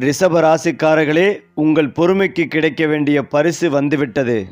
ரிஷப ராசிக்காரர்களே உங்கள் பொறுமைக்கு கிடைக்க வேண்டிய பரிசு வந்துவிட்டது.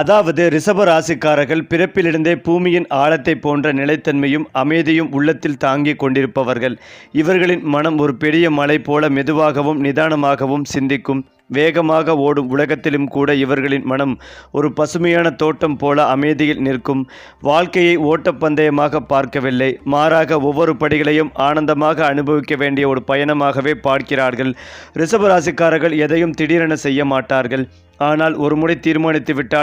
அதாவது ரிஷப ராசிக்காரர்கள் பிறப்பிலிருந்தே பூமியின் ஆழத்தை போன்ற நிலைத்தன்மையும் அமைதியும் உள்ளத்தில் தாங்கிக் கொண்டிருப்பவர்கள். இவர்களின் மனம் ஒரு பெரிய மலை போல மெதுவாகவும் நிதானமாகவும் சிந்திக்கும். வேகமாக ஓடும் உலகத்திலும் கூட இவர்களின் மனம் ஒரு பசுமையான தோட்டம் போல அமைதியில் நிற்கும். வாழ்க்கையை ஓட்டப்பந்தயமாக பார்க்கவில்லை. மாறாக ஒவ்வொரு படிகளையும் ஆனந்தமாக அனுபவிக்க வேண்டிய ஒரு பயணமாகவே பார்க்கிறார்கள். ரிஷபராசிக்காரர்கள் எதையும் திடீரென செய்ய மாட்டார்கள். ஆனால் ஒரு முறை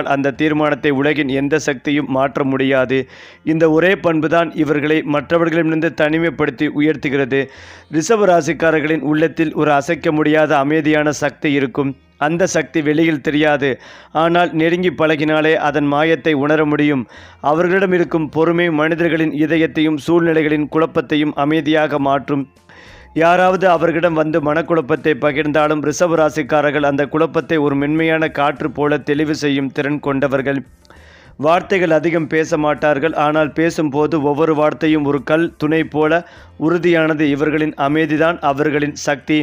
அந்த தீர்மானத்தை உலகின் எந்த சக்தியும் மாற்ற முடியாது. இந்த ஒரே பண்புதான் இவர்களை மற்றவர்களிடமிருந்து தனிமைப்படுத்தி உயர்த்துகிறது. ரிஷப ராசிக்காரர்களின் உள்ளத்தில் ஒரு அசைக்க முடியாத அமைதியான சக்தி இருக்கும். அந்த சக்தி வெளியில் தெரியாது. ஆனால் நெருங்கி பழகினாலே அதன் மாயத்தை உணர முடியும். அவர்களிடம் இருக்கும் பொறுமை மனிதர்களின் இதயத்தையும் சூழ்நிலைகளின் குழப்பத்தையும் அமைதியாக மாற்றும். யாராவது அவர்களிடம் வந்து மனக்குழப்பத்தை பகிர்ந்தாலும் ரிஷப ராசிக்காரர்கள் அந்த குழப்பத்தை ஒரு மென்மையான காற்று போல தெளிவு செய்யும் திறன் கொண்டவர்கள். வார்த்தைகள் அதிகம் பேச மாட்டார்கள். ஆனால் பேசும்போது ஒவ்வொரு வார்த்தையும் ஒரு கல் துணை போல உறுதியானது இவர்களின் அமைதிதான் அவர்களின் சக்தி.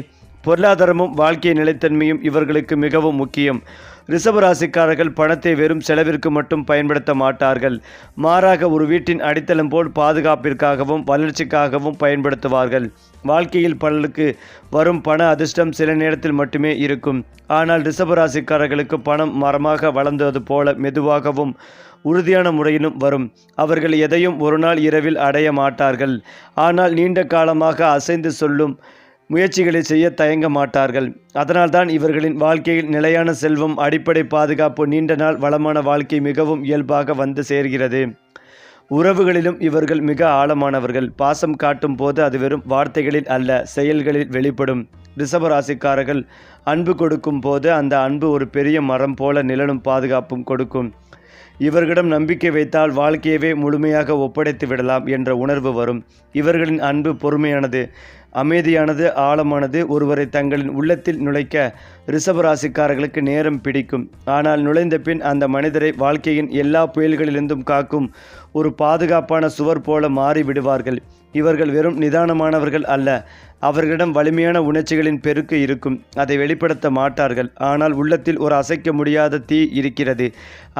பொருளாதாரமும் வாழ்க்கை நிலைத்தன்மையும் இவர்களுக்கு மிகவும் முக்கியம். ரிஷபராசிக்காரர்கள் பணத்தை வெறும் செலவிற்கு மட்டும் பயன்படுத்த மாட்டார்கள். மாறாக ஒரு வீட்டின் அடித்தளம் போல் பாதுகாப்பிற்காகவும் வளர்ச்சிக்காகவும் பயன்படுத்துவார்கள். வாழ்க்கையில் பலருக்கு வரும் பண அதிர்ஷ்டம் சில நேரத்தில் மட்டுமே இருக்கும். ஆனால் ரிஷபராசிக்காரர்களுக்கு பணம் மரமாக வளர்ந்தது போல மெதுவாகவும் உறுதியான முறையிலும் வரும். அவர்கள் எதையும் ஒரு நாள் இரவில் அடைய மாட்டார்கள். ஆனால் நீண்ட காலமாக அசைந்து சொல்லும் முயற்சிகளை செய்ய தயங்க மாட்டார்கள். அதனால்தான் இவர்களின் வாழ்க்கையில் நிலையான செல்வம் அடிப்படை பாதுகாப்பு நீண்ட நாள் வளமான வாழ்க்கை மிகவும் இயல்பாக வந்து சேர்கிறது. உறவுகளிலும் இவர்கள் மிக ஆழமானவர்கள். பாசம் காட்டும் போது அது வெறும் வார்த்தைகளில் அல்ல செயல்களில் வெளிப்படும். ரிஷபராசிக்காரர்கள் அன்பு கொடுக்கும் போது அந்த அன்பு ஒரு பெரிய மரம் போல நிழலும் பாதுகாப்பும் கொடுக்கும். இவர்களிடம் நம்பிக்கை வைத்தால் வாழ்க்கையவே முழுமையாக ஒப்படைத்து விடலாம் என்ற உணர்வு வரும். இவர்களின் அன்பு பொறுமையானது அமைதியானது ஆழமானது ஒருவரை தங்களின் உள்ளத்தில் நுழைக்க ரிஷபராசிக்காரர்களுக்கு நேரம் பிடிக்கும். ஆனால் நுழைந்த பின் அந்த மனிதரை வாழ்க்கையின் எல்லா புயல்களிலிருந்தும் காக்கும் ஒரு பாதுகாப்பான சுவர் போல மாறி விடுவார்கள் இவர்கள் வெறும் நிதானமானவர்கள் அல்ல அவர்களிடம் வலிமையான உணர்ச்சிகளின் பெருக்கு இருக்கும். அதை வெளிப்படுத்த மாட்டார்கள். ஆனால் உள்ளத்தில் ஒரு அசைக்க முடியாத தீ இருக்கிறது.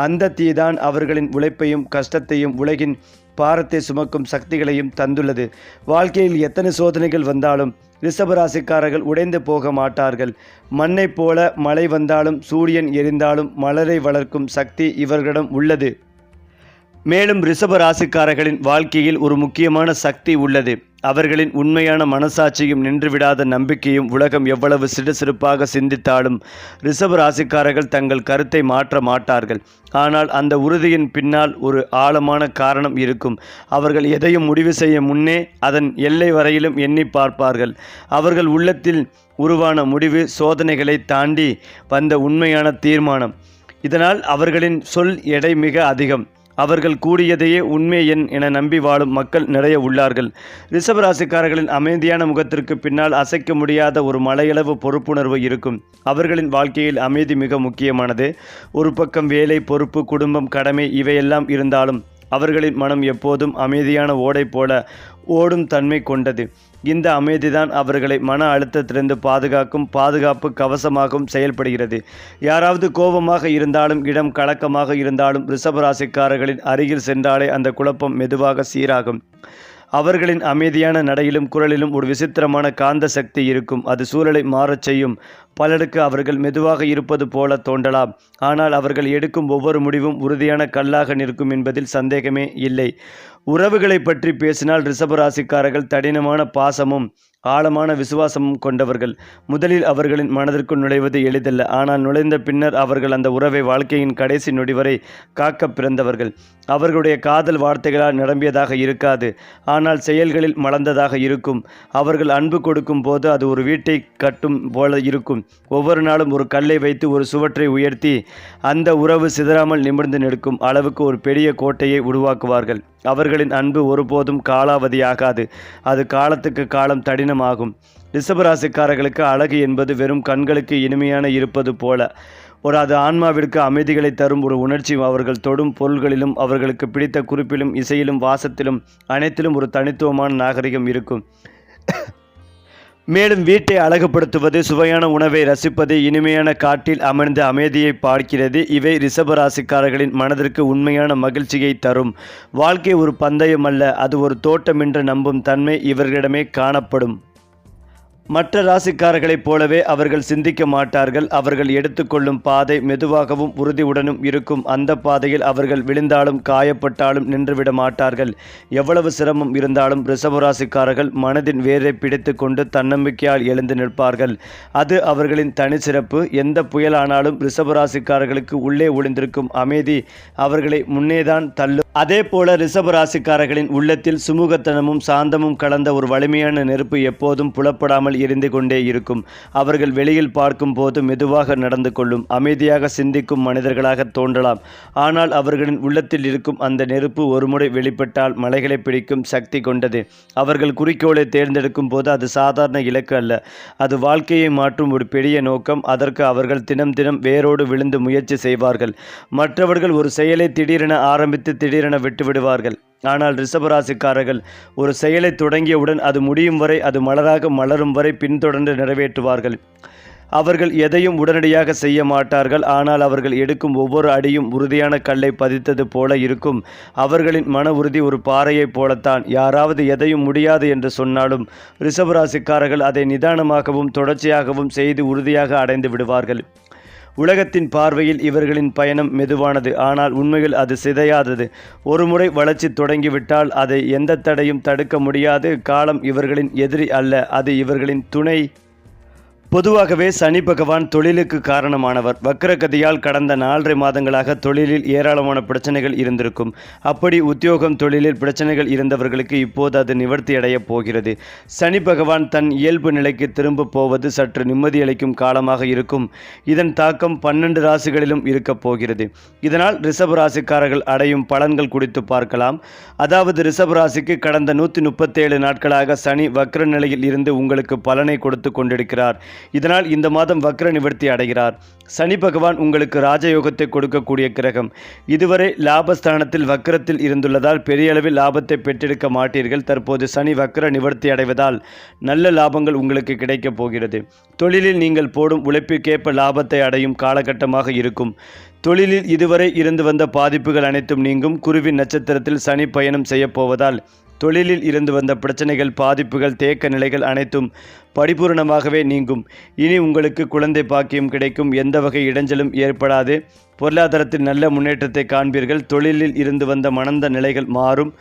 அந்த தீ தான் அவர்களின் உழைப்பையும் கஷ்டத்தையும் உலகின் பாரத்தை சுமக்கும் சக்திகளையும் தந்துள்ளது. வாழ்க்கையில் எத்தனை சோதனைகள் வந்தாலும் ரிஷபராசிக்காரர்கள் உடைந்து போக மாட்டார்கள். மண்ணைப் போல மழை வந்தாலும் சூரியன் எரிந்தாலும் மலரை வளர்க்கும் சக்தி இவர்களிடம் உள்ளது. மேலும் ரிஷப ராசிக்காரர்களின் வாழ்க்கையில் ஒரு முக்கியமான சக்தி உள்ளது. அவர்களின் உண்மையான மனசாட்சியும் நின்றுவிடாத நம்பிக்கையும் உலகம் எவ்வளவு சிடுசிறுப்பாக சிந்தித்தாலும் ரிசர்வ் ராசிக்காரர்கள் தங்கள் கருத்தை மாற்ற மாட்டார்கள். ஆனால் அந்த உறுதியின் பின்னால் ஒரு ஆழமான காரணம் இருக்கும். அவர்கள் எதையும் முடிவு செய்ய முன்னே அதன் எல்லை வரையிலும் எண்ணி பார்ப்பார்கள். அவர்கள் உள்ளத்தில் உருவான முடிவு சோதனைகளை தாண்டி வந்த உண்மையான தீர்மானம். இதனால் அவர்களின் சொல் எடை மிக அதிகம். அவர்கள் கூடியதையே உண்மை எண் என நம்பி வாழும் மக்கள் நிறைய உள்ளார்கள். ரிஷபராசிக்காரர்களின் அமைதியான முகத்திற்கு பின்னால் அசைக்க முடியாத ஒரு மலையளவு பொறுப்புணர்வு இருக்கும். அவர்களின் வாழ்க்கையில் அமைதி மிக முக்கியமானது. ஒரு பக்கம் வேலை பொறுப்பு குடும்பம் கடமை இவையெல்லாம் இருந்தாலும் அவர்களின் மனம் எப்போதும் அமைதியான ஓடை போல ஓடும் தன்மை கொண்டது. இந்த அமைதிதான் அவர்களை மன அழுத்தத்திலிருந்து பாதுகாக்கும் பாதுகாப்பு கவசமாகவும் செயல்படுகிறது. யாராவது கோபமாக இருந்தாலும் இடம் கலக்கமாக இருந்தாலும் ரிஷபராசிக்காரர்களின் அருகில் சென்றாலே அந்த குழப்பம் மெதுவாக சீராகும். அவர்களின் அமைதியான நடையிலும் குரலிலும் ஒரு விசித்திரமான காந்த சக்தி இருக்கும். அது சூழலை மாறச் செய்யும். பலருக்கு அவர்கள் மெதுவாக இருப்பது போல தோன்றலாம். ஆனால் அவர்கள் எடுக்கும் ஒவ்வொரு முடிவும் உறுதியான கல்லாக நிற்கும் என்பதில் சந்தேகமே இல்லை. உறவுகளை பற்றி பேசினால் ரிஷபராசிக்காரர்கள் தடினமான பாசமும் ஆழமான விசுவாசமும் கொண்டவர்கள். முதலில் அவர்களின் மனதிற்குள் நுழைவது எளிதல்ல. ஆனால் நுழைந்த பின்னர் அவர்கள் அந்த உறவை வாழ்க்கையின் கடைசி நொடி வரை காக்க பிறந்தவர்கள். அவர்களுடைய காதல் வார்த்தைகளால் நிரம்பியதாக இருக்காது. ஆனால் செயல்களில் மலர்ந்ததாக இருக்கும். அவர்கள் அன்பு கொடுக்கும் போது அது ஒரு வீட்டை கட்டும் போல இருக்கும். ஒவ்வொரு நாளும் ஒரு கல்லை வைத்து ஒரு சுவற்றை உயர்த்தி அந்த உறவு சிதறாமல் நிமிர்ந்து நிற்கும் அளவுக்கு ஒரு பெரிய கோட்டையை உருவாக்குவார்கள். அவர்களின் அன்பு ஒருபோதும் காலாவதியாகாது. அது காலத்துக்கு காலம் தடினமாகும். ரிஷபராசிக்காரர்களுக்கு அழகு என்பது வெறும் கண்களுக்கு இனிமையான இருப்பது போல. ஒரு அது ஆன்மாவிற்கு அமைதிகளை தரும் ஒரு உணர்ச்சி அவர்கள் தொடும் பொருள்களிலும் அவர்களுக்கு பிடித்த குறிப்பிலும் இசையிலும் வாசத்திலும் அனைத்திலும் ஒரு தனித்துவமான நாகரிகம் இருக்கும். மேலும் வீட்டை அழகுபடுத்துவது சுவையான உணவை ரசிப்பது இனிமையான காட்டில் அமர்ந்த அமைதியை பார்க்கிறது இவை ரிஷபராசிக்காரர்களின் மனதிற்கு உண்மையான மகிழ்ச்சியை தரும். வாழ்க்கை ஒரு பந்தயம் அல்ல அது ஒரு தோட்டம் என்று நம்பும் தன்மை இவர்களிடமே காணப்படும். மற்ற ராசிக்காரர்களைப் போலவே அவர்கள் சிந்திக்க மாட்டார்கள். அவர்கள் எடுத்துக்கொள்ளும் பாதை மெதுவாகவும் உறுதியுடனும் இருக்கும். அந்த பாதையில் அவர்கள் விழுந்தாலும் காயப்பட்டாலும் நின்றுவிட மாட்டார்கள். எவ்வளவு சிரமம் இருந்தாலும் ரிஷபராசிக்காரர்கள் மனதின் வேரை பிடித்து கொண்டு தன்னம்பிக்கையால் எழுந்து நிற்பார்கள். அது அவர்களின் தனிச்சிறப்பு எந்த புயலானாலும் ரிஷபராசிக்காரர்களுக்கு உள்ளே ஒளிந்திருக்கும் அமைதி அவர்களை முன்னேதான் தள்ளும். அதே போல ரிஷபராசிக்காரர்களின் உள்ளத்தில் சுமூகத்தனமும் சாந்தமும் கலந்த ஒரு வலிமையான நெருப்பு எப்போதும் புலப்படாமல் எரிந்து கொண்டே இருக்கும். அவர்கள் வெளியில் பார்க்கும் போது மெதுவாக நடந்து கொள்ளும். அமைதியாக சிந்திக்கும் மனிதர்களாக தோன்றலாம். ஆனால் அவர்களின் உள்ளத்தில் இருக்கும் அந்த நெருப்பு ஒருமுறை வெளிப்பட்டால் மலைகளை பிடிக்கும் சக்தி கொண்டது. அவர்கள் குறிக்கோளை தேர்ந்தெடுக்கும் போது அது சாதாரண இலக்கு அல்ல. அது வாழ்க்கையை மாற்றும் ஒரு பெரிய நோக்கம். அதற்கு அவர்கள் தினம் தினம் வேரோடு விழுந்து முயற்சி செய்வார்கள். மற்றவர்கள் ஒரு செயலை திடீரென ஆரம்பித்து திடீரென விட்டுவிடுவார்கள். ஆனால் ரிஷபராசிக்காரர்கள் ஒரு செயலை தொடங்கியவுடன் அது முடியும் வரை அது மலராக மலரும் வரை பின்தொடர்ந்து நிறைவேற்றுவார்கள். அவர்கள் எதையும் உடனடியாக செய்ய மாட்டார்கள். ஆனால் அவர்கள் எடுக்கும் ஒவ்வொரு அடியும் உறுதியான கல்லை பதித்தது போல இருக்கும். அவர்களின் மன உறுதி ஒரு பாறையைப் போலத்தான். யாராவது எதையும் முடியாது என்று சொன்னாலும் ரிஷபராசிக்காரர்கள் அதை நிதானமாகவும் தொடர்ச்சியாகவும் செய்து உறுதியாக அடைந்து விடுவார்கள். உலகத்தின் பார்வையில் இவர்களின் பயணம் மெதுவானது. ஆனால் உண்மையில் அது சிதையாதது. ஒருமுறை வளர்ச்சி தொடங்கிவிட்டால் அதை எந்த தடையும் தடுக்க முடியாது. காலம் இவர்களின் எதிரி அல்ல. அது இவர்களின் துணை பொதுவாகவே சனி பகவான் தொழிலுக்கு காரணமானவர். வக்கரகதியால் கடந்த நாலரை மாதங்களாக தொழிலில் ஏராளமான பிரச்சனைகள் இருந்திருக்கும். அப்படி உத்தியோகம் தொழிலில் பிரச்சனைகள் இருந்தவர்களுக்கு இப்போது அது நிவர்த்தி அடையப் போகிறது. சனி பகவான் தன் இயல்பு நிலைக்கு திரும்பப் போவது சற்று நிம்மதியளிக்கும் காலமாக இருக்கும். இதன் தாக்கம் பன்னெண்டு ராசிகளிலும் இருக்கப் போகிறது. இதனால் ரிஷப ராசிக்காரர்கள் அடையும் பலன்கள் குறித்து பார்க்கலாம். அதாவது ரிஷப ராசிக்கு கடந்த நூற்றி முப்பத்தேழு நாட்களாக சனி வக்ர நிலையில் இருந்து உங்களுக்கு பலனை கொடுத்து கொண்டிருக்கிறார். இதனால் இந்த மாதம் வக்ர நிவர்த்தி அடைகிறார். சனி பகவான் உங்களுக்கு ராஜயோகத்தை கொடுக்கக்கூடிய கிரகம். இதுவரை லாபஸ்தானத்தில் வக்ரத்தில் இருந்துள்ளதால் பெரிய அளவில் லாபத்தை பெற்றெடுக்க மாட்டீர்கள். தற்போது சனி வக்ர நிவர்த்தி அடைவதால் நல்ல லாபங்கள் உங்களுக்கு கிடைக்கப் போகிறது. தொழிலில் நீங்கள் போடும் உழைப்பிற்கேற்ப லாபத்தை அடையும் காலகட்டமாக இருக்கும். தொழிலில் இதுவரை இருந்து வந்த பாதிப்புகள் அனைத்தும் நீங்கும். குருவின் நட்சத்திரத்தில் சனி பயணம் செய்யப் போவதால் தொழிலில் இருந்து வந்த பிரச்சனைகள் பாதிப்புகள் தேக்க நிலைகள் அனைத்தும் பரிபூரணமாகவே நீங்கும். இனி உங்களுக்கு குழந்தை பாக்கியம் கிடைக்கும். எந்த வகை இடைஞ்சலும் ஏற்படாது. பொருளாதாரத்தில் நல்ல முன்னேற்றத்தை காண்பீர்கள். தொழிலில் இருந்து வந்த மணந்த நிலைகள் மாறும்.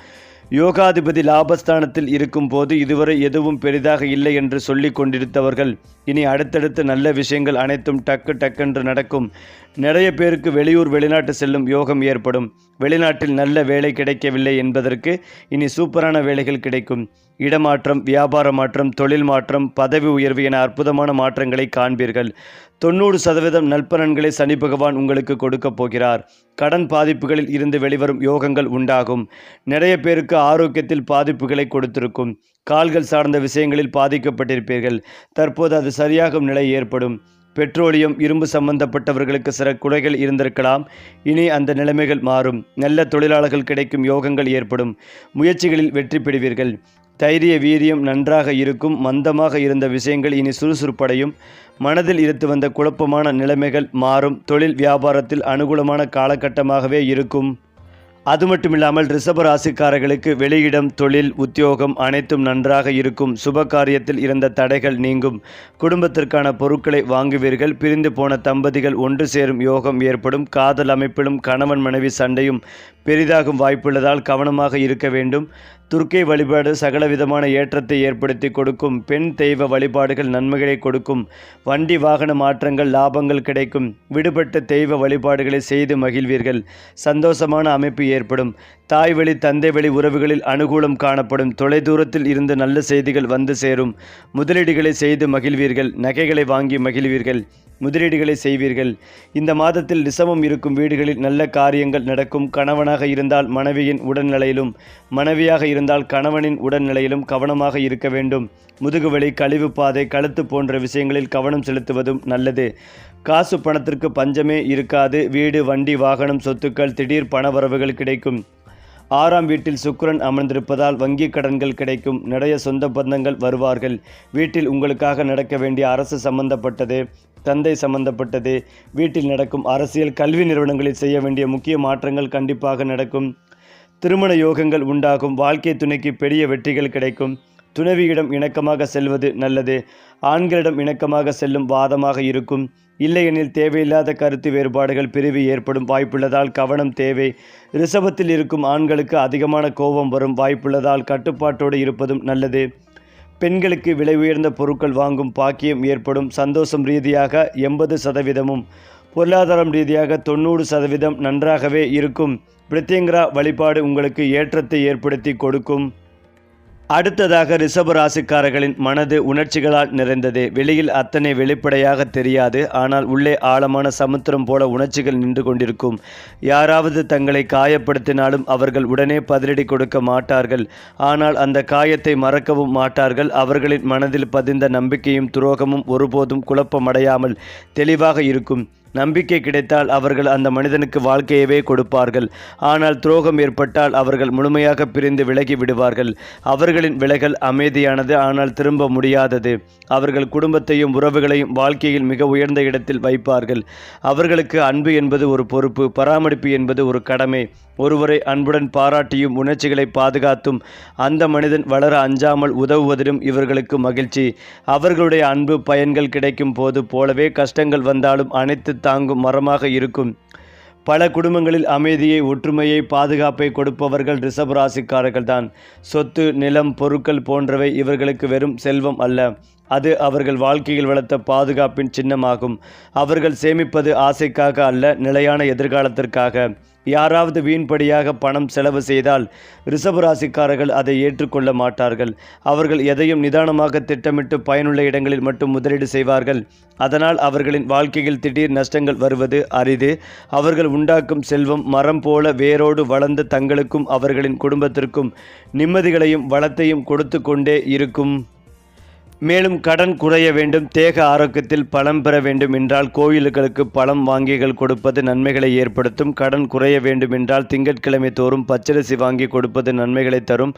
யோகாதிபதி லாபஸ்தானத்தில் இருக்கும் போது இதுவரை எதுவும் பெரிதாக இல்லை என்று சொல்லிக் கொண்டிருந்தவர்கள் இனி அடுத்தடுத்து நல்ல விஷயங்கள் அனைத்தும் டக்கு டக்கென்று நடக்கும். நிறைய பேருக்கு வெளியூர் வெளிநாட்டு செல்லும் யோகம் ஏற்படும். வெளிநாட்டில் நல்ல வேலை கிடைக்கவில்லை என்பதற்கு இனி சூப்பரான வேலைகள் கிடைக்கும். இடமாற்றம் வியாபார மாற்றம் தொழில் மாற்றம் பதவி உயர்வு என அற்புதமான மாற்றங்களை காண்பீர்கள். தொண்ணூறு சதவீதம் நற்பலன்களை சனி பகவான் உங்களுக்கு கொடுக்கப் போகிறார். கடன் பாதிப்புகளில் இருந்து வெளிவரும் யோகங்கள் உண்டாகும். நிறைய பேருக்கு ஆரோக்கியத்தில் பாதிப்புகளை கொடுத்திருக்கும். கால்கள் சார்ந்த விஷயங்களில் பாதிக்கப்பட்டிருப்பீர்கள். தற்போது அது சரியாகும் நிலை ஏற்படும். பெட்ரோலியம் இரும்பு சம்பந்தப்பட்டவர்களுக்கு சில குறைகள் இருந்திருக்கலாம். இனி அந்த நிலைமைகள் மாறும். நல்ல தொழிலாளர்கள் கிடைக்கும் யோகங்கள் ஏற்படும். முயற்சிகளில் வெற்றி பெறுவீர்கள். தைரிய வீரியம் நன்றாக இருக்கும் மந்தமாக இருந்த விஷயங்கள் இனி சுறுசுறுப்படையும். மனதில் இருந்து வந்த குழப்பமான நிலைமைகள் மாறும். தொழில் வியாபாரத்தில் அனுகூலமான காலகட்டமாகவே இருக்கும். அது மட்டுமில்லாமல் ரிஷப ராசிக்காரர்களுக்கு வெளியிடம் தொழில் உத்தியோகம் அனைத்தும் நன்றாக இருக்கும். சுப காரியத்தில் இருந்த தடைகள் நீங்கும். குடும்பத்திற்கான பொருட்களை வாங்குவீர்கள். பிரிந்து போன தம்பதிகள் ஒன்று சேரும் யோகம் ஏற்படும். காதல் அமைப்பிலும் கணவன் மனைவி சண்டையும் பெரிதாகும் வாய்ப்புள்ளதால் கவனமாக இருக்க வேண்டும். துர்க்கை வழிபாடு சகலவிதமான ஏற்றத்தை ஏற்படுத்தி கொடுக்கும். பெண் தெய்வ வழிபாடுகள் நன்மைகளை கொடுக்கும். வண்டி வாகன மாற்றங்கள் லாபங்கள் கிடைக்கும். விடுபட்ட தெய்வ வழிபாடுகளை செய்து மகிழ்வீர்கள். சந்தோஷமான அமைப்பு ஏற்படும். தாய் வழி தந்தை வழி உறவுகளில் அனுகூலம் காணப்படும். தொலைதூரத்தில் இருந்து நல்ல செய்திகள் வந்து சேரும். முதலீடுகளை செய்து மகிழ்வீர்கள். நகைகளை வாங்கி மகிழ்வீர்கள். முதலீடுகளை செய்வீர்கள். இந்த மாதத்தில் ரிசவம் இருக்கும் வீடுகளில் நல்ல காரியங்கள் நடக்கும். கணவன கணவனாக இருந்தால் மனைவியின் உடல்நிலையிலும் மனைவியாக இருந்தால் கணவனின் உடல்நிலையிலும் கவனமாக இருக்க வேண்டும். முதுகுவலி கழிவு பாதை கழுத்து போன்ற விஷயங்களில் கவனம் செலுத்துவதும் நல்லது. காசு பணத்திற்கு பஞ்சமே இருக்காது. வீடு வண்டி வாகனம் சொத்துக்கள் திடீர் பணவரவுகள் கிடைக்கும். ஆறாம் வீட்டில் சுக்கிரன் அமர்ந்திருப்பதால் வங்கி கடன்கள் கிடைக்கும். நிறைய சொந்த பந்தங்கள் வருவார்கள். வீட்டில் உங்களுக்காக நடக்க வேண்டிய அரசு சம்பந்தப்பட்டது. தந்தை சம்பந்தப்பட்டது. வீட்டில் நடக்கும் அரசியல் கல்வி நிறுவனங்களில் செய்ய வேண்டிய முக்கிய மாற்றங்கள் கண்டிப்பாக நடக்கும். திருமண யோகங்கள் உண்டாகும். வாழ்க்கை துணைக்கு பெரிய வெற்றிகள் கிடைக்கும். துணைவியிடம் இணக்கமாக செல்வது நல்லது. ஆண்களிடம் இணக்கமாக செல்லும் வாதமாக இருக்கும். இல்லையெனில் தேவையில்லாத கருத்து வேறுபாடுகள் பிரிவு ஏற்படும் வாய்ப்புள்ளதால் கவனம் தேவை. ரிசபத்தில் இருக்கும் ஆண்களுக்கு அதிகமான கோபம் வரும் வாய்ப்புள்ளதால் கட்டுப்பாட்டோடு இருப்பதும் நல்லது. பெண்களுக்கு விலை உயர்ந்த பொருட்கள் வாங்கும் பாக்கியம் ஏற்படும். சந்தோஷம் ரீதியாக எண்பது சதவீதமும் பொருளாதாரம் ரீதியாக தொண்ணூறு சதவீதம் நன்றாகவே இருக்கும். பிரித்தியங்கரா வழிபாடு உங்களுக்கு ஏற்றத்தை ஏற்படுத்தி கொடுக்கும். அடுத்ததாக ரிஷப ராசிக்காரர்களின் மனது உணர்ச்சிகளால் நிறைந்தது. வெளியில் அத்தனை வெளிப்படையாக தெரியாது. ஆனால் உள்ளே ஆழமான சமுத்திரம் போல உணர்ச்சிகள் நின்று கொண்டிருக்கும். யாராவது தங்களை காயப்படுத்தினாலும் அவர்கள் உடனே பதிலடி கொடுக்க மாட்டார்கள். ஆனால் அந்த காயத்தை மறக்கவும் மாட்டார்கள். அவர்களின் மனதில் பதிந்த நம்பிக்கையும் துரோகமும் ஒருபோதும் குழப்பமடையாமல் தெளிவாக இருக்கும். நம்பிக்கை கிடைத்தால் அவர்கள் அந்த மனிதனுக்கு வாழ்க்கையவே கொடுப்பார்கள். ஆனால் துரோகம் ஏற்பட்டால் அவர்கள் முழுமையாக பிரிந்து விலகி விடுவார்கள். அவர்களின் விலகல் அமைதியானது ஆனால் திரும்ப முடியாதது. அவர்கள் குடும்பத்தையும் உறவுகளையும் வாழ்க்கையில் மிக உயர்ந்த இடத்தில் வைப்பார்கள். அவர்களுக்கு அன்பு என்பது ஒரு பொறுப்பு பராமரிப்பு என்பது ஒரு கடமை. ஒருவரை அன்புடன் பாராட்டியும் உணர்ச்சிகளை பாதுகாத்தும் அந்த மனிதன் வளர அஞ்சாமல் உதவுவதிலும் இவர்களுக்கு மகிழ்ச்சி. அவர்களுடைய அன்பு பயன்கள் கிடைக்கும் போது போலவே கஷ்டங்கள் வந்தாலும் அனைத்து தாங்கும் மரமாக இருக்கும். பல குடும்பங்களில் அமைதியை ஒற்றுமையை பாதுகாப்பை கொடுப்பவர்கள் ரிஷப ராசிக்காரர்கள் தான் சொத்து நிலம் பொருட்கள் போன்றவை இவர்களுக்கு வெறும் செல்வம் அல்ல. அது அவர்கள் வாழ்க்கையில் வளர்த்த பாதுகாப்பின் சின்னமாகும். அவர்கள் சேமிப்பது ஆசைக்காக அல்ல நிலையான எதிர்காலத்திற்காக. யாராவது வீண்படியாக பணம் செலவு செய்தால் ரிஷபராசிக்காரர்கள் அதை ஏற்றுக்கொள்ள மாட்டார்கள். அவர்கள் எதையும் நிதானமாக திட்டமிட்டு பயனுள்ள இடங்களில் மட்டும் முதலீடு செய்வார்கள். அதனால் அவர்களின் வாழ்க்கையில் திடீர் நஷ்டங்கள் வருவது அரிது. அவர்கள் உண்டாக்கும் செல்வம் மரம் போல வேரோடு வளர்ந்து தங்களுக்கும் அவர்களின் குடும்பத்திற்கும் நிம்மதிகளையும் வளத்தையும் கொடுத்து கொண்டே இருக்கும். மேலும் கடன் குறைய வேண்டும் தேக ஆரோக்கியத்தில் பலம் பெற வேண்டும் என்றால் கோயில்களுக்கு பழம் வாங்கிகள் கொடுப்பது நன்மைகளை ஏற்படுத்தும். கடன் குறைய வேண்டும் என்றால் திங்கட்கிழமை தோறும் பச்சரிசி வாங்கி கொடுப்பது நன்மைகளை தரும்.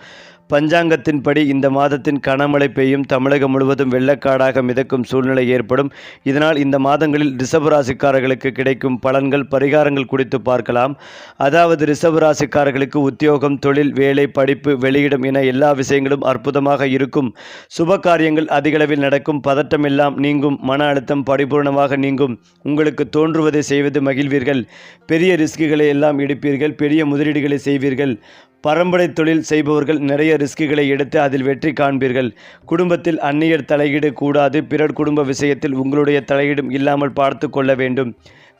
பஞ்சாங்கத்தின்படி இந்த மாதத்தின் கனமழை பெய்யும். தமிழகம் முழுவதும் வெள்ளக்காடாக மிதக்கும் சூழ்நிலை ஏற்படும். இதனால் இந்த மாதங்களில் ரிஷபராசிக்காரர்களுக்கு கிடைக்கும் பலன்கள் பரிகாரங்கள் குறித்து பார்க்கலாம். அதாவது ரிஷபராசிக்காரர்களுக்கு உத்தியோகம் தொழில் வேலை படிப்பு வெளியிடம் என எல்லா விஷயங்களும் அற்புதமாக இருக்கும். சுப காரியங்கள் அதிகளவில் நடக்கும். பதட்டம் எல்லாம் நீங்கும். மன அழுத்தம் பரிபூர்ணமாக நீங்கும். உங்களுக்கு தோன்றுவதை செய்வது மகிழ்வீர்கள். பெரிய ரிஸ்குகளை எல்லாம் எடுப்பீர்கள். பெரிய முதலீடுகளை செய்வீர்கள். பரம்பரை தொழில் செய்பவர்கள் நிறைய ரிஸ்குகளை எடுத்து அதில் வெற்றி காண்பீர்கள். குடும்பத்தில் அந்நியர் தலையீடு கூடாது. பிறர் குடும்ப விஷயத்தில் உங்களுடைய தலையீடும் இல்லாமல் பார்த்து கொள்ள வேண்டும்.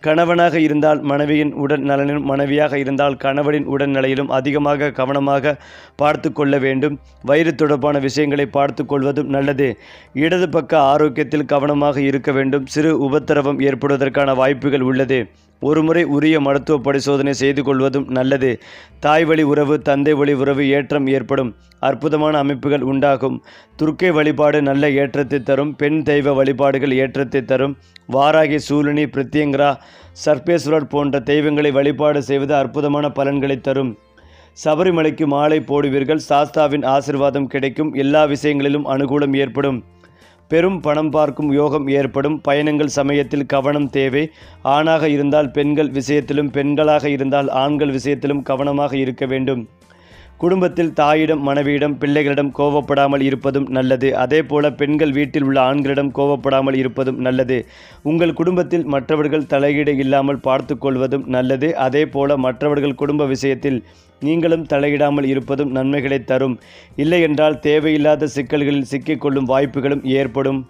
கணவனாக இருந்தால் மனைவியின் உடல் நலனிலும் மனைவியாக இருந்தால் கணவனின் உடல்நிலையிலும் அதிகமாக கவனமாக பார்த்து கொள்ள வேண்டும். வயிறு தொடர்பான விஷயங்களை பார்த்து கொள்வதும் நல்லது. இடது பக்க ஆரோக்கியத்தில் கவனமாக இருக்க வேண்டும். சிறு உபத்திரவம் ஏற்படுவதற்கான வாய்ப்புகள் உள்ளது. ஒருமுறை உரிய மருத்துவ பரிசோதனை செய்து கொள்வதும் நல்லது. தாய் வழி உறவு தந்தை வழி உறவு ஏற்றம் ஏற்படும். அற்புதமான அமைப்புகள் உண்டாகும். துர்க்கை வழிபாடு நல்ல ஏற்றத்தை தரும். பெண் தெய்வ வழிபாடுகள் ஏற்றத்தை தரும். வாராகி சூலினி பிரத்யங்கரா சர்பேஸ்வரர் போன்ற தெய்வங்களை வழிபாடு செய்வது அற்புதமான பலன்களை தரும். சபரிமலைக்கு மாலை போடுவீர்கள். சாஸ்தாவின் ஆசிர்வாதம் கிடைக்கும். எல்லா விஷயங்களிலும் அனுகூலம் ஏற்படும். பெரும் பணம் பார்க்கும் யோகம் ஏற்படும். பயணங்கள் சமயத்தில் கவனம் தேவை. ஆணாக இருந்தால் பெண்கள் விஷயத்திலும் பெண்களாக இருந்தால் ஆண்கள் விஷயத்திலும் கவனமாக இருக்க வேண்டும். குடும்பத்தில் தாயிடம் மனைவியிடம் பிள்ளைகளிடம் கோவப்படாமல் இருப்பதும் நல்லது. அதே போல பெண்கள் வீட்டில் உள்ள ஆண்களிடம் கோவப்படாமல் இருப்பதும் நல்லது. உங்கள் குடும்பத்தில் மற்றவர்கள் தலையீடு இல்லாமல் பார்த்து கொள்வதும் நல்லது. அதே போல மற்றவர்கள் குடும்ப விஷயத்தில் நீங்களும் தலையிடாமல் இருப்பதும் நன்மைகளை தரும். இல்லையென்றால் தேவையில்லாத சிக்கல்களில் சிக்கிக்கொள்ளும் வாய்ப்புகளும் ஏற்படும்.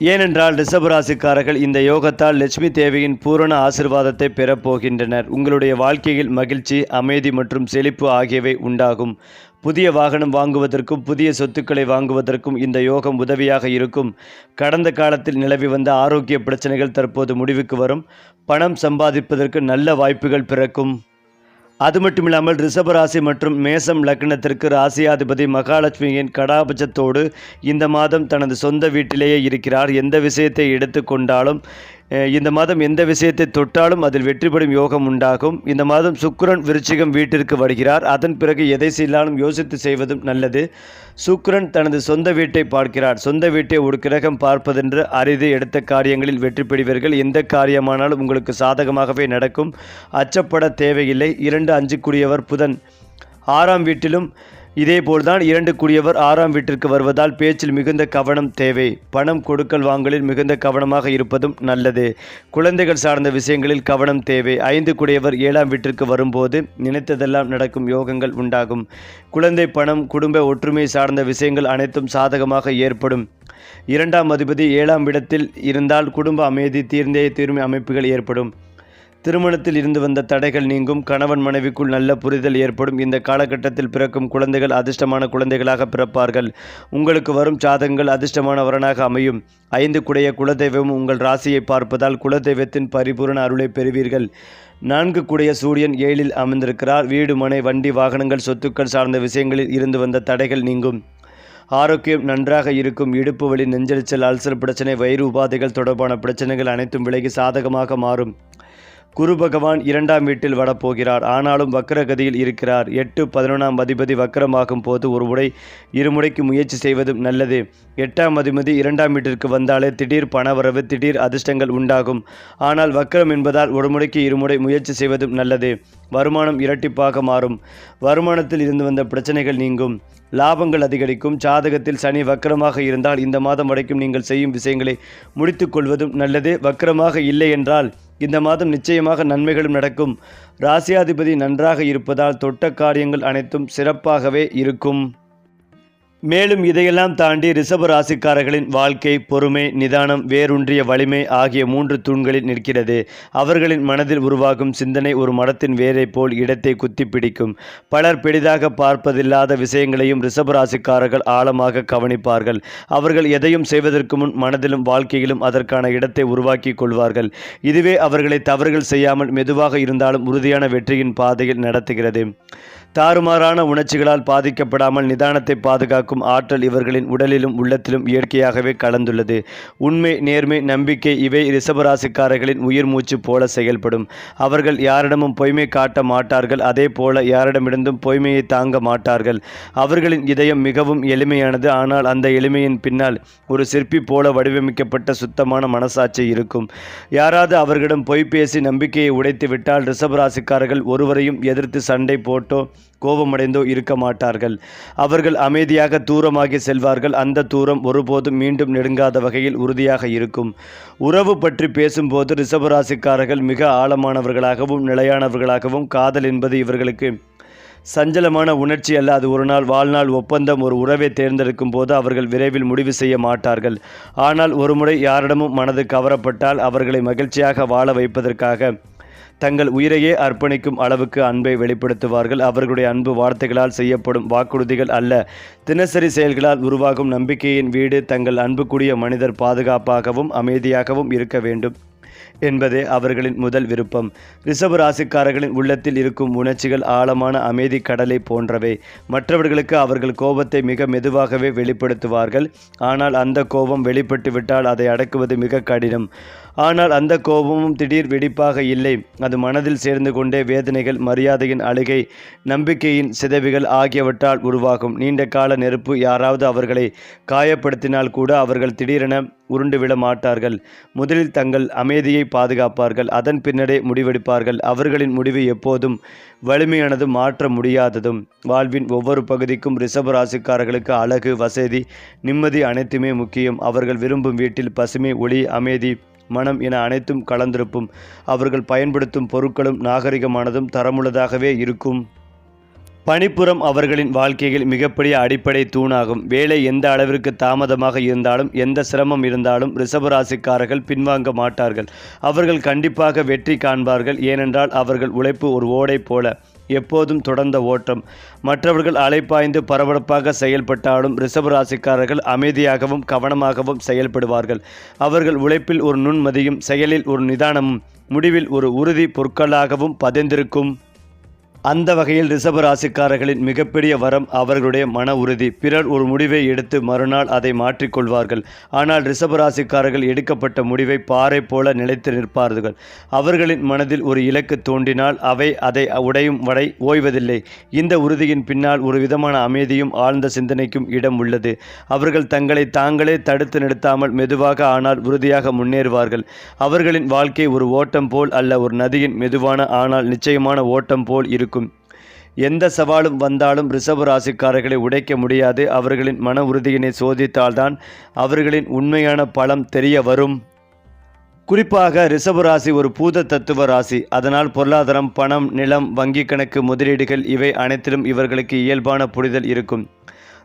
ஏனென்றால் ரிஷபராசிக்காரர்கள் இந்த யோகத்தால் லட்சுமி தேவியின் பூரண ஆசிர்வாதத்தை பெறப்போகின்றனர் உங்களுடைய வாழ்க்கையில் மகிழ்ச்சி அமைதி மற்றும் செழிப்பு ஆகியவை உண்டாகும். புதிய வாகனம் வாங்குவதற்கும் புதிய சொத்துக்களை வாங்குவதற்கும் இந்த யோகம் உதவியாக இருக்கும். கடந்த காலத்தில் நிலவி வந்த ஆரோக்கிய பிரச்சனைகள் தற்போது முடிவுக்கு வரும். பணம் சம்பாதிப்பதற்கு நல்ல வாய்ப்புகள் பிறக்கும். அது மட்டும் இல்லாமல் ரிஷபராசி மற்றும் மேசம் லக்னத்திற்கு ராசியாதிபதி மகாலட்சுமியின் கடாபட்சத்தோடு இந்த மாதம் தனது சொந்த வீட்டிலேயே இருக்கிறார். எந்த விஷயத்தை எடுத்துக்கொண்டாலும் இந்த மாதம் எந்த விஷயத்தை தொட்டாலும் அதில் வெற்றி பெறும் யோகம் உண்டாகும். இந்த மாதம் சுக்கரன் விருச்சிகம் வீட்டிற்கு வருகிறார். அதன் பிறகு எதை செய்யலாலும் யோசித்து செய்வதும் நல்லது. சுக்கரன் தனது சொந்த வீட்டை பார்க்கிறார். சொந்த வீட்டை ஒரு கிரகம் பார்ப்பதென்று அரிது எடுத்த காரியங்களில் வெற்றி பெறுவீர்கள். எந்த காரியமானாலும் உங்களுக்கு சாதகமாகவே நடக்கும். அச்சப்பட தேவையில்லை. இரண்டு அஞ்சுக்குரியவர் புதன். ஆறாம் வீட்டிலும் இதேபோல்தான் இரண்டு கூடியவர் ஆறாம் வீட்டிற்கு வருவதால் பேச்சில் மிகுந்த கவனம் தேவை. பணம் கொடுக்கல் வாங்கலில் மிகுந்த கவனமாக இருப்பதும் நல்லது. குழந்தைகள் சார்ந்த விஷயங்களில் கவனம் தேவை. ஐந்து கூடியவர் ஏழாம் வீட்டிற்கு வரும்போது நினைத்ததெல்லாம் நடக்கும் யோகங்கள் உண்டாகும். குழந்தை பணம் குடும்ப ஒற்றுமை சார்ந்த விஷயங்கள் அனைத்தும் சாதகமாக ஏற்படும். இரண்டாம் அதிபதி ஏழாம் இடத்தில் இருந்தால் குடும்ப அமைதி தீர்ந்தே தீர்மை அமைப்புகள் ஏற்படும். திருமணத்தில் இருந்து வந்த தடைகள் நீங்கும். கணவன் மனைவிக்குள் நல்ல புரிதல் ஏற்படும். இந்த காலகட்டத்தில் பிறக்கும் குழந்தைகள் அதிர்ஷ்டமான குழந்தைகளாக பிறப்பார்கள். உங்களுக்கு வரும் சாதகங்கள் அதிர்ஷ்டமான வரனாக அமையும். ஐந்து குடைய குலதெய்வம் உங்கள் ராசியை பார்ப்பதால் குலதெய்வத்தின் பரிபூரண அருளை பெறுவீர்கள். நான்கு குடைய சூரியன் ஏழில் அமர்ந்திருக்கிறார். வீடு மனை வண்டி வாகனங்கள் சொத்துக்கள் சார்ந்த விஷயங்களில் இருந்து வந்த தடைகள் நீங்கும். ஆரோக்கியம் நன்றாக இருக்கும். இடுப்பு வலி நெஞ்செரிச்சல் அல்சர் பிரச்சனை வயிறு உபாதைகள் தொடர்பான பிரச்சனைகள் அனைத்தும் விலகி சாதகமாக மாறும். குரு பகவான் இரண்டாம் வீட்டில் வரப்போகிறார். ஆனாலும் வக்கரகதியில் இருக்கிறார். எட்டு பதினொன்றாம் அதிபதி வக்கரமாகும் போது ஒரு முறை இருமுறைக்கு முயற்சி செய்வதும் நல்லது. எட்டாம் அதிபதி இரண்டாம் வீட்டிற்கு வந்தாலே திடீர் பணவரவு திடீர் அதிர்ஷ்டங்கள் உண்டாகும். ஆனால் வக்கரம் என்பதால் ஒரு முறைக்கு இருமுறை முயற்சி செய்வதும் நல்லது. வருமானம் இரட்டிப்பாக மாறும். வருமானத்தில் இருந்து வந்த பிரச்சனைகள் நீங்கும். லாபங்கள் அதிகரிக்கும். ஜாதகத்தில் சனி வக்கரமாக இருந்தால் இந்த மாதம் வரைக்கும் நீங்கள் செய்யும் விஷயங்களை முடித்துக் கொள்வதும் நல்லது. வக்கரமாக இல்லை என்றால் இந்த மாதம் நிச்சயமாக நன்மைகளும் நடக்கும். ராசியாதிபதி நன்றாக இருப்பதால் தொட்ட காரியங்கள் அனைத்தும் சிறப்பாகவே இருக்கும். மேலும் இதையெல்லாம் தாண்டி ரிஷப ராசிக்காரர்களின் வாழ்க்கை பொறுமை நிதானம் வேரூன்றிய வலிமை ஆகிய மூன்று தூண்களில் நிற்கிறது. அவர்களின் மனதில் உருவாகும் சிந்தனை ஒரு மரத்தின் வேரை போல் இடத்தை குத்தி பிடிக்கும். பலர் பெரிதாக பார்ப்பதில்லாத விஷயங்களையும் ரிஷப ராசிக்காரர்கள் ஆழமாக கவனிப்பார்கள். அவர்கள் எதையும் செய்வதற்கு முன் மனதிலும் வாழ்க்கையிலும் அதற்கான இடத்தை உருவாக்கி கொள்வார்கள். இதுவே அவர்களை தவறுகள் செய்யாமல் மெதுவாக இருந்தாலும் உறுதியான வெற்றியின் பாதையில் நடத்துகிறது. தாறுமாறான உணர்ச்சிகளால் பாதிக்கப்படாமல் நிதானத்தை பாதுகாக்கும் ஆற்றல் இவர்களின் உடலிலும் உள்ளத்திலும் இயற்கையாகவே கலந்துள்ளது. உண்மை நேர்மை நம்பிக்கை இவை ரிஷபராசிக்காரர்களின் உயிர் மூச்சு போல செயல்படும். அவர்கள் யாரிடமும் பொய்மை காட்ட மாட்டார்கள். அதே போல யாரிடமிருந்தும் பொய்மையை தாங்க மாட்டார்கள். அவர்களின் இதயம் மிகவும் எளிமையானது. ஆனால் அந்த எளிமையின் பின்னால் ஒரு சிற்பி போல வடிவமைக்கப்பட்ட சுத்தமான மனசாட்சி இருக்கும். யாராவது அவர்களிடம் பொய் பேசி நம்பிக்கையை உடைத்து விட்டால் ரிஷபராசிக்காரர்கள் ஒருவரையும் எதிர்த்து சண்டை போட்டோ கோபமடைந்தோ இருக்க மாட்டார்கள். அவர்கள் அமைதியாக தூரமாகி செல்வார்கள். அந்த தூரம் ஒருபோதும் மீண்டும் நெடுங்காத வகையில் உறுதியாக இருக்கும். உறவு பற்றி பேசும்போது ரிஷபராசிக்காரர்கள் மிக ஆழமானவர்களாகவும் நிலையானவர்களாகவும் காதல் என்பது இவர்களுக்கு சஞ்சலமான உணர்ச்சி அல்ல. அது ஒரு நாள் வாழ்நாள் ஒப்பந்தம் ஒரு உறவை தேர்ந்தெடுக்கும் போது அவர்கள் விரைவில் முடிவு செய்ய மாட்டார்கள். ஆனால் ஒருமுறை யாரிடமும் மனது கவரப்பட்டால் அவர்களை மகிழ்ச்சியாக வாழ வைப்பதற்காக தங்கள் உயிரையே அர்ப்பணிக்கும் அளவுக்கு அன்பை வெளிப்படுத்துவார்கள். அவர்களுடைய அன்பு வார்த்தைகளால் செய்யப்படும் வாக்குறுதிகள் அல்ல. தினசரி செயல்களால் உருவாகும் நம்பிக்கையின் வீடு தங்கள் அன்புக்குரிய மனிதர் பாதுகாப்பாகவும் அமைதியாகவும் இருக்க வேண்டும் என்பதே அவர்களின் முதல் விருப்பம். ரிஷப ராசிக்காரர்களின் உள்ளத்தில் இருக்கும் உணர்ச்சிகள் ஆழமான அமைதி கடலை போன்றவை. மற்றவர்களுக்கு அவர்கள் கோபத்தை மிக மெதுவாகவே வெளிப்படுத்துவார்கள். ஆனால் அந்த கோபம் வெளிப்பட்டுவிட்டால் அதை அடக்குவது மிக கடினம். ஆனால் அந்த கோபமும் திடீர் வெடிப்பாக இல்லை. அது மனதில் சேர்ந்து கொண்டே வேதனைகள் மரியாதையின் அழுகை நம்பிக்கையின் சிதைவுகள் ஆகியவற்றால் உருவாகும். நீண்ட கால நெருப்பு யாராவது அவர்களை காயப்படுத்தினால் கூட அவர்கள் திடீரென உருண்டு விட மாட்டார்கள். முதலில் தங்கள் அமைதியை பாதுகாப்பார்கள். அதன் பின்னரே முடிவெடுப்பார்கள். அவர்களின் முடிவு எப்போதும் வலிமையானதும் மாற்ற முடியாததும். வாழ்வின் ஒவ்வொரு பகுதிக்கும் ரிசர்வ் ராசிக்காரர்களுக்கு அழகு வசதி நிம்மதி அனைத்துமே முக்கியம். அவர்கள் விரும்பும் வீட்டில் பசுமை ஒளி அமைதி மனம் என அனைத்தும் கலந்திருப்பும். அவர்கள் பயன்படுத்தும் பொருட்களும் நாகரிகமானதும் தரமுள்ளதாகவே இருக்கும். பணிப்புறம் அவர்களின் வாழ்க்கையில் மிகப்பெரிய அடிப்படை தூணாகும். வேலை எந்த அளவிற்கு தாமதமாக இருந்தாலும் எந்த சிரமம் இருந்தாலும் ரிஷபராசிக்காரர்கள் பின்வாங்க மாட்டார்கள். அவர்கள் கண்டிப்பாக வெற்றி காண்பார்கள். ஏனென்றால் அவர்கள் உழைப்பு ஒரு ஓடை போல. எப்போதும் தொடர்ந்த ஓட்டம். மற்றவர்கள் அலைப்பாய்ந்து பரபரப்பாக செயல்பட்டாலும் ரிஷபராசிக்காரர்கள் அமைதியாகவும் கவனமாகவும் செயல்படுவார்கள். அவர்கள் உழைப்பில் ஒரு நுண்மதியும் செயலில் ஒரு நிதானமும் முடிவில் ஒரு உறுதி பொருட்களாகவும் பதிந்திருக்கும். அந்த வகையில் ரிஷப ராசிக்காரர்களின் மிகப்பெரிய வரம் அவர்களுடைய மன உறுதி. பிறர் ஒரு முடிவை எடுத்து மறுநாள் அதை மாற்றிக்கொள்வார்கள். ஆனால் ரிஷப ராசிக்காரர்கள் எடுக்கப்பட்ட முடிவை பாறை போல நிலைத்து நிற்பார்கள். அவர்களின் மனதில் ஒரு இலக்கு தோன்றினால் அவை அதை உடையும் வரை ஓய்வதில்லை. இந்த உறுதியின் பின்னால் ஒரு விதமான அமைதியும் ஆழ்ந்த சிந்தனைக்கும் இடம் உள்ளது. அவர்கள் தங்களை தாங்களே தடுத்து நிறுத்தாமல் மெதுவாக ஆனால் உறுதியாக முன்னேறுவார்கள். அவர்களின் வாழ்க்கை ஒரு ஓட்டம் போல் அல்ல ஒரு நதியின் மெதுவான ஆனால் நிச்சயமான ஓட்டம் போல் இருக்கும். எந்த சவாலும் வந்தாலும் ரிசர்வ் ராசிக்காரர்களை உடைக்க முடியாது. அவர்களின் மன உறுதியினை சோதித்தால்தான் அவர்களின் உண்மையான பலம் தெரிய வரும். குறிப்பாக ரிஷப ராசி ஒரு பூத தத்துவ ராசி. அதனால் பொருளாதாரம் பணம் நிலம் வங்கி கணக்கு முதலீடுகள் இவை அனைத்திலும் இவர்களுக்கு இயல்பான புரிதல் இருக்கும்.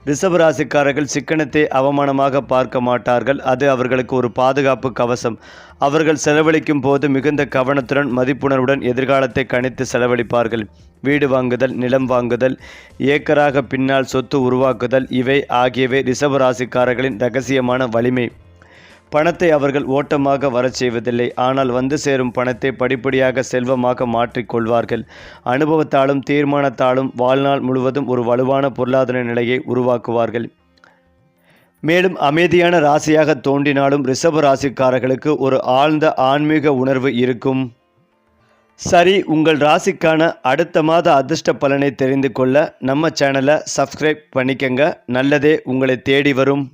ரிஷபராசிக்காரர்கள் சிக்கனத்தை அவமானமாக பார்க்க மாட்டார்கள். அது அவர்களுக்கு ஒரு பாதுகாப்பு கவசம். அவர்கள் செலவழிக்கும் போது மிகுந்த கவனத்துடன் மதிப்புணர்வுடன் எதிர்காலத்தை கணித்து செலவழிப்பார்கள். வீடு வாங்குதல் நிலம் வாங்குதல் ஏக்கராக பின்னால் சொத்து உருவாக்குதல் இவை ஆகியவை ரிஷபராசிக்காரர்களின் ரகசியமான வலிமை. பணத்தை அவர்கள் ஓட்டமாக வரச் செய்வதில்லை. ஆனால் வந்து சேரும் பணத்தை படிப்படியாக செல்வமாக மாற்றிக்கொள்வார்கள் அனுபவத்தாலும் தீர்மானத்தாலும் வாழ்நாள் முழுவதும் ஒரு வலுவான பொருளாதார நிலையை உருவாக்குவார்கள். மேலும் அமைதியான ராசியாக தோன்றினாலும் ரிஷப ராசிக்காரர்களுக்கு ஒரு ஆழ்ந்த ஆன்மீக உணர்வு இருக்கும். சரி உங்கள் ராசிக்கான அடுத்த மாத அதிர்ஷ்ட பலனை தெரிந்து கொள்ள நம்ம சேனலை சப்ஸ்கிரைப் பண்ணிக்கங்க. நல்லதே உங்களை தேடி வரும்.